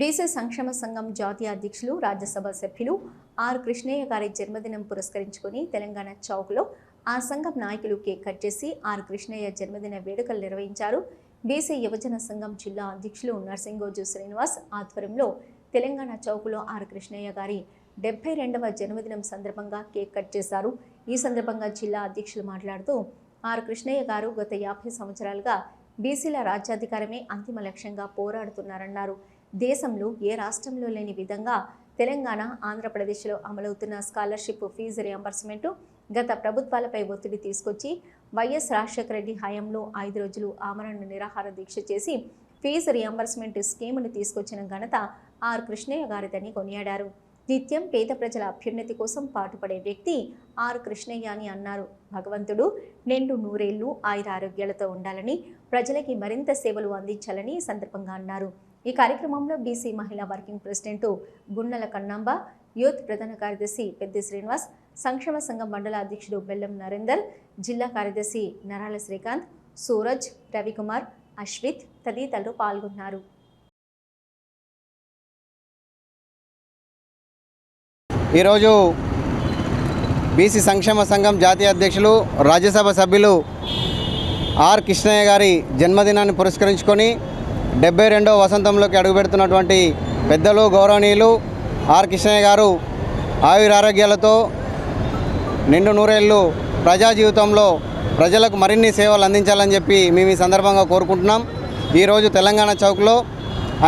BC సంక్షేమ సంఘం జాతీయ అధ్యక్షులు రాజ్యసభ సభ్యులు ఆర్ కృష్ణయ్య గారి జన్మదినం పురస్కరించుకొని తెలంగాణ చౌక్లో ఆ సంఘం నాయకులు కేక్ కట్ చేసి ఆర్ కృష్ణయ్య జన్మదిన వేడుకలు నిర్వహించారు. బీసీ యువజన సంఘం జిల్లా అధ్యక్షులు నర్సింగోజు శ్రీనివాస్ ఆధ్వర్యంలో తెలంగాణ చౌక్లో ఆర్ కృష్ణయ్య గారి డెబ్బై రెండవ జన్మదినం సందర్భంగా కేక్ కట్ చేశారు. ఈ సందర్భంగా జిల్లా అధ్యక్షులు మాట్లాడుతూ ఆర్ కృష్ణయ్య గారు గత యాభై సంవత్సరాలుగా బీసీల రాజ్యాధికారమే అంతిమ లక్ష్యంగా పోరాడుతున్నారన్నారు. దేశంలో ఏ రాష్ట్రంలో లేని విధంగా తెలంగాణ ఆంధ్రప్రదేశ్లో అమలవుతున్న స్కాలర్షిప్ ఫీజు రియంబర్స్మెంట్ గత ప్రభుత్వాలపై ఒత్తిడి తీసుకొచ్చి వైఎస్ రాజశేఖర రెడ్డి హయాంలో ఐదు రోజులు ఆమరణ నిరాహార దీక్ష చేసి ఫీజు రియంబర్స్మెంట్ స్కీమును తీసుకొచ్చిన ఘనత ఆర్ కృష్ణయ్య గారిదని కొనియాడారు. నిత్యం పేద ప్రజల అభ్యున్నతి కోసం పాటుపడే వ్యక్తి ఆర్ కృష్ణయ్య అని అన్నారు. భగవంతుడు నిండు నూరేళ్ళు ఆయుర ఆరోగ్యాలతో ఉండాలని ప్రజలకి మరింత సేవలు అందించాలని సందర్భంగా అన్నారు. ఈ కార్యక్రమంలో బీసీ మహిళా working president Gunnala Kannamba youth ప్రధాన కార్యదర్శి పెద్ది శ్రీనివాస్ సంక్షేమ సంఘం మండల అధ్యక్షుడు బెల్లం నరేందర్ జిల్లా కార్యదర్శి నరాల శ్రీకాంత్ సూరజ్ రవికుమార్ అశ్విత్ తదితరులు పాల్గొన్నారు. ఈరోజు బీసీ సంక్షేమ సంఘం జాతీయ అధ్యక్షులు రాజ్యసభ సభ్యులు ఆర్ కృష్ణయ్య గారి జన్మదినాన్ని పురస్కరించుకొని డెబ్బై రెండవ వసంతంలోకి అడుగుపెడుతున్నటువంటి పెద్దలు గౌరవనీయులు ఆర్ కృష్ణయ్య గారు ఆయురారోగ్యాలతో నిండు నూరేళ్ళు ప్రజా జీవితంలో ప్రజలకు మరిన్ని సేవలు అందించాలని చెప్పి మేము ఈ సందర్భంగా కోరుకుంటున్నాం. ఈరోజు తెలంగాణ చౌక్లో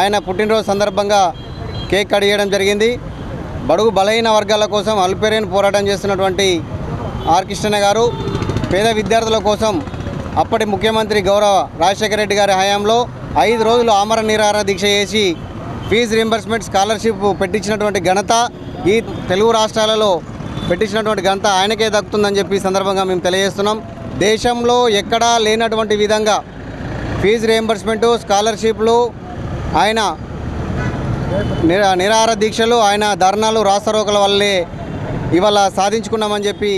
ఆయన పుట్టినరోజు సందర్భంగా కేక్ కట్ చేయడం జరిగింది. బడుగు బలహీన వర్గాల కోసం అల్పేరియన్ పోరాటం చేస్తున్నటువంటి ఆర్ కృష్ణయ్య గారు పేద విద్యార్థుల కోసం అప్పటి ముఖ్యమంత్రి గౌరవ రాజశేఖర రెడ్డి గారి హయాంలో ఐదు రోజులు ఆమర నిరాహార దీక్ష చేసి ఫీజు రింబర్స్మెంట్ స్కాలర్షిప్ పెట్టించినటువంటి ఘనత ఈ తెలుగు రాష్ట్రాలలో పెట్టించినటువంటి ఘనత ఆయనకే దక్కుతుందని చెప్పి సందర్భంగా మేము తెలియజేస్తున్నాం. దేశంలో ఎక్కడా లేనటువంటి విధంగా ఫీజు రియంబర్స్మెంటు స్కాలర్షిప్లు ఆయన నిరా నిరాహార దీక్షలు ఆయన ధర్నాలు రాస్తారోకల వల్లే ఇవాళ సాధించుకున్నామని చెప్పి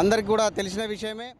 అందరికీ కూడా తెలిసిన విషయమే.